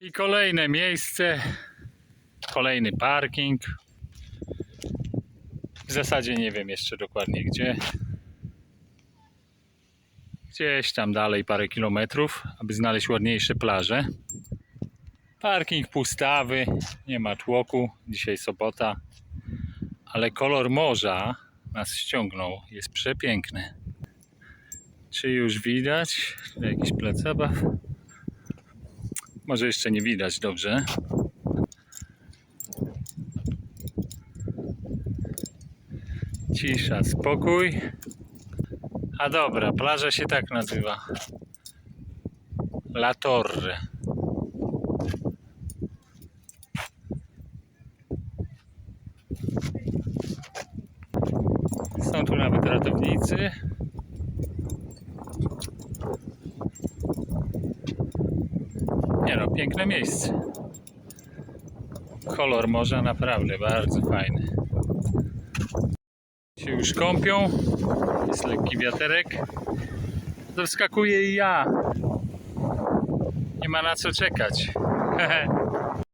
I kolejne miejsce, kolejny parking. W zasadzie nie wiem jeszcze dokładnie gdzie. Gdzieś tam dalej parę kilometrów, aby znaleźć ładniejsze plaże. Parking pustawy, nie ma tłoku. Dzisiaj sobota, ale kolor morza nas ściągnął. Jest przepiękny. Czy już widać? Jakiś plac zabaw? Może jeszcze nie widać dobrze. Cisza, spokój. A dobra, plaża się tak nazywa. La Torre. Są tu nawet ratownicy. Nie no, piękne miejsce. Kolor morza naprawdę bardzo fajny. Się już kąpią. Jest lekki wiaterek. To wskakuje i ja. Nie ma na co czekać.